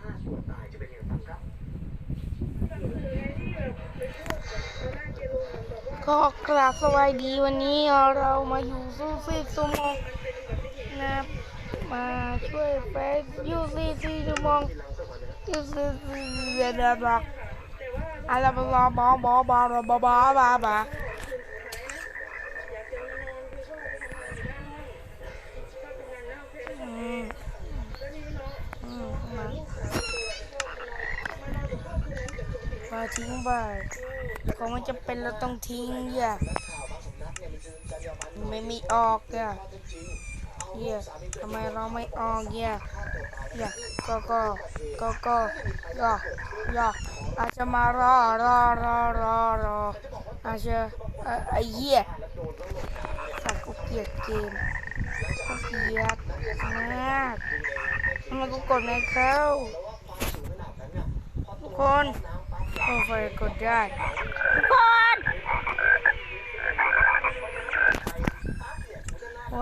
ฆ่าตัวตายจะเป็นอย่างไรครับก็กราบสวัสดีวันนี้เรามาอยู่ซูซี่ซูโมงนะมาช่วยเฟซยูซี่ซีซูโมงยูซี่ซีเดนบอกอะไรบลาบอบอบอบอบอบอบอบาอืมอืมมามา ทิ้งไปของมันจะเป็นเราต้องทิ้งอย่าไม่มีออกอะเย่ทำไมเราไม่ออกเย่อย่าก็ก็ก็ก็ย่อย่ออาจจะมารอรอรอรอรออาจจะเอ่อไอ้เหี้ยสัตว์กูเกลียดเกมกูเกลียดมากทำไมกูกดไม่เข้าทุกคน โอ้ไฟกดได้ทุกคน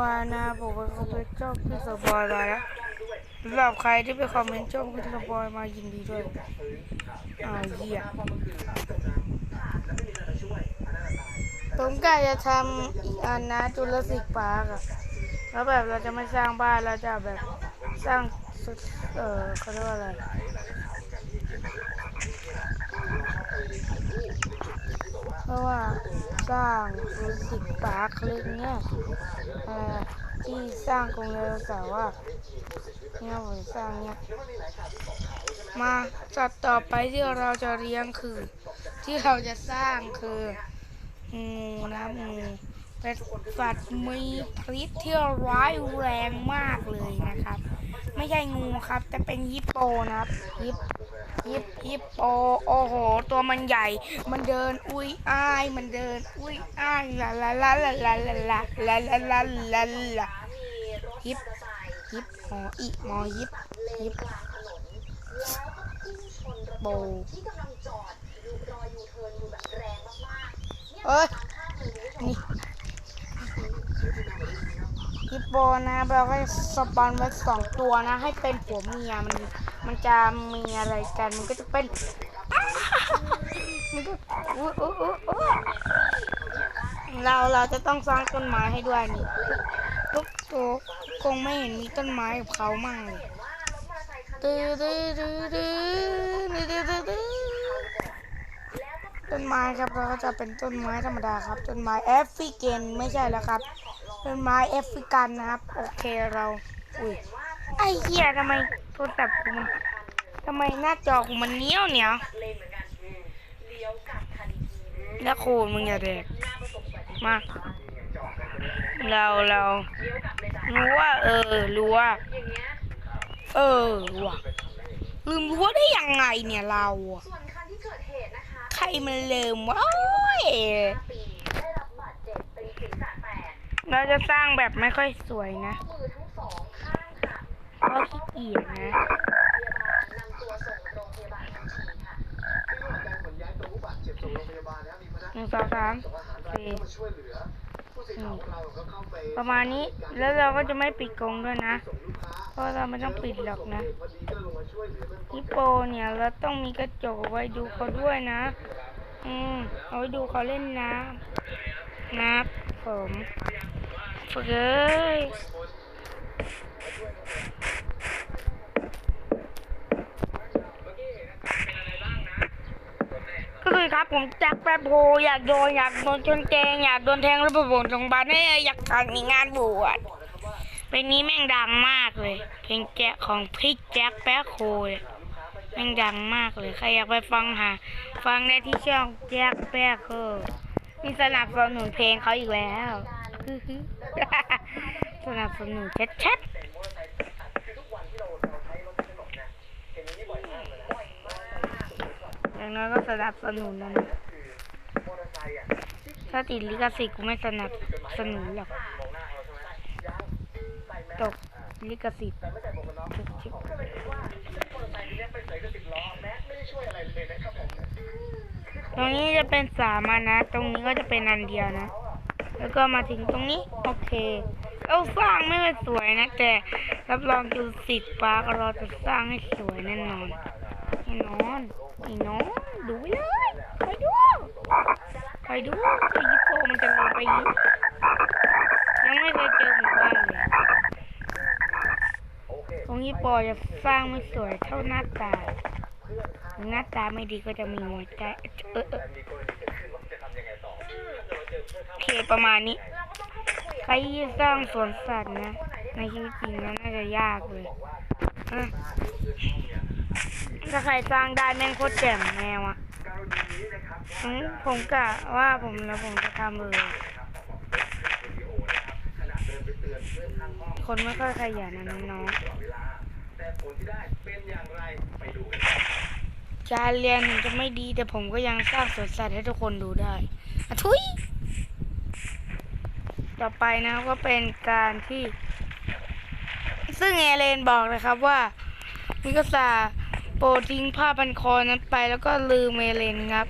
ว่านะผมเป็นคนไปชอบพี่สปอยมาแล้วสำหรับใครที่ไปคอมเมนต์ชอบพี่สปอยมายินดีด้วยอ้าวเหี้ยผมกะจะทำอีกอันนะจุลศิกปาร์กอะแล้วแบบเราจะไม่สร้างบ้านเราจะแบบสร้างสุดเออเขาเรียกว่าอะไร เพ ราะว่าสร้างรูสิกปาร์คอะไรเงี้ยที่สร้างกรงไดโนเสาร์อะเนี่ยผมสร้างเนี่ยมาสัตว์ต่อไปที่เราจะเลี้ยงคือ ที่เราจะสร้างคืองูนะงูเป็นสัตว์มีพิษที่ร้ายแรงมากเลยนะครับ ไม่ใช่งูครับ แต่เป็นฮิปโปนะครับฮิป ฮิปฮิปโปโอ้โห ตัวมันใหญ่ มันเดินอุ้ยอ้าย มันเดินอุ้ยอ้ายลาลาลาลาลาลาลาลาลาลาลาลาฮิปฮิปหออีหมอฮิปฮิปโบเอ้ยนี่ฮิปโปนะเราก็สปอนไว้สองตัวนะ ให้เป็นผัวเมียมัน มันจะมีอะไรกัน มันก็จะเป็นมันก็อุ๊ยอุ๊ยอุ๊ยอุ๊ยเราเราจะต้องสร้างต้นไม้ให้ด้วยนี่ทุกตัวคงไม่เห็นมีต้นไม้กับเขามั่งเลยตื้อตื้อตื้อตื้อตื้อดื้อต้นไม้ครับเราก็จะเป็นต้นไม้ธรรมดาครับต้นไม้แอฟริกันไม่ใช่แล้วครับต้นไม้แอฟริกันนะครับ โอเคเรา อุ้ย ไอ้เหี้ยทำไมโทรศัพท์กูมันทำไมหน้าจอกูมันเหนี้ยวเหนียวแล้วโคนมึงอย่าแดกมาเราเรารู้ว่า เออรู้ว่าเออว่ะลืมรู้ว่าได้ยังไงเนี่ยเราอะส่วนคันที่เกิดเหตุนะคะใครมันลืมวะโอ้ยปีได้รับบาดเจ็บเป็นศีรษะแตกเราจะสร้างแบบไม่ค่อยสวยนะ ก็ขี้เกียจนะหนึ่งสองสามสี่ประมาณนี้แล้วเราก็จะไม่ปิดกรงด้วยนะ เพราะเราไม่ต้องปิดหรอกนะฮิปโปเนี่ยเราต้องมีกระจกไว้ดูเขาด้วยนะ อืมเอาไว้ดูเขาเล่นน้ำนะผมเฟ้ย คือครับผมแจ็คแป๊บโฮอยากโดนอยากโดนชนแกงอยากโดนแทงแล้วไปบวชโรงพยาบาลให้อยากทำงานบวชเพลงนี้แม่งดังมากเลย เพลงแจ๊คของพี่แจ็คแป๊บโฮเนี่ยแม่งดังมากเลยใครอยากไปฟังหาฟังได้ที่ช่องแจ็คแป๊บโฮมีสนับสนุนเพลงเขาอีกแล้วสนับสนุนชัดๆ อย่างน้อยก็สนับสนุนนะนถ้าติดลิขสิทธิ์กูไม่สนับสนุนหรอกตกลิขสิทธิ์ชิบตรงนี้จะเป็นสามอันะ ตรงนี้ก็จะเป็นอันเดียวนะ แล้วก็มาถึงตรงนี้ โอเคเอเราสร้างไม่ค่อยสวยนะ แต่รับรองจูสิกปาร์คเราจะสร้างให้สวยแน่นอน น่นอนไอ้น้องดูเลยไปดูไปดูไอ้ยิปโปมันจะลงไปยิปยังไม่เคยเจอหมู่บ้านเลยตรงนี้ปจะสร้างไม่สวยเท่าหน้าตาหน้าตาไม่ดีก็จะมีหัวใจเออเออโอเคประมาณนี้ ใครสร้างสวนสัตว์นะ ในชีวิตจริงนะน่าจะยากเลยอะ ถ้าใครสร้างได้แม่งโคตรแจ่มแนวอะอืมผมกะว่าผมแล้วผมจะทำเลยคนไม่ค่อยขยันนะน้องการเรียนถึงจะไม่ดีแต่ผมก็ยังสร้างสวนสัตว์ให้ทุกคนดูได้อะทุย ต่อไปนะก็เป็นการที่ ซึ่งเอเลนบอกนะครับว่ามิกาซา ปรดทิ้งผ้าพันคอนั้นไปแล้วก็ลืมเอเลนครับ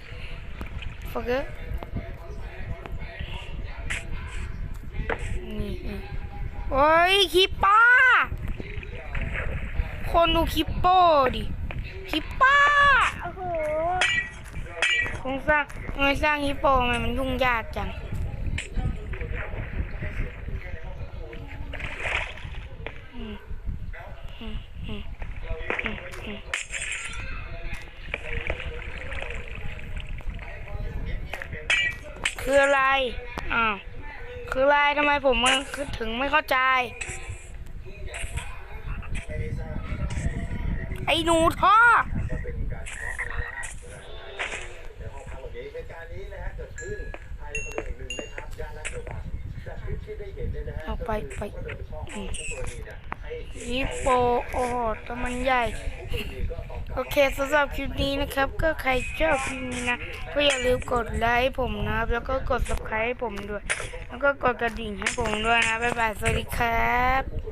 ฟอกเกอร์นี่นี่โอ้ยคิปป้า คนดูคิปโป้ดิคิปป้าโอ้โหโครงสร้างทำไมสร้างฮิปโปทำไมมันยุ่งยากจัง อืมอืมอืมอืมอืม คืออะไร อ้าว คืออะไรทำไมผมมันถึงไม่เข้าใจ ไอ้หนูท่อเอาไปไปฮิปโปโอ้โหตัวมันใหญ่ โอเคสำหรับคลิปนี้นะครับ ก็ใครชอบคลิปนี้นะ ก็อย่าลืมกดไลค์ผมนะครับ แล้วก็กด subscribe ผมด้วย แล้วก็กดกระดิ่งให้ผมด้วยนะ บ๊ายบาย สวัสดีครับ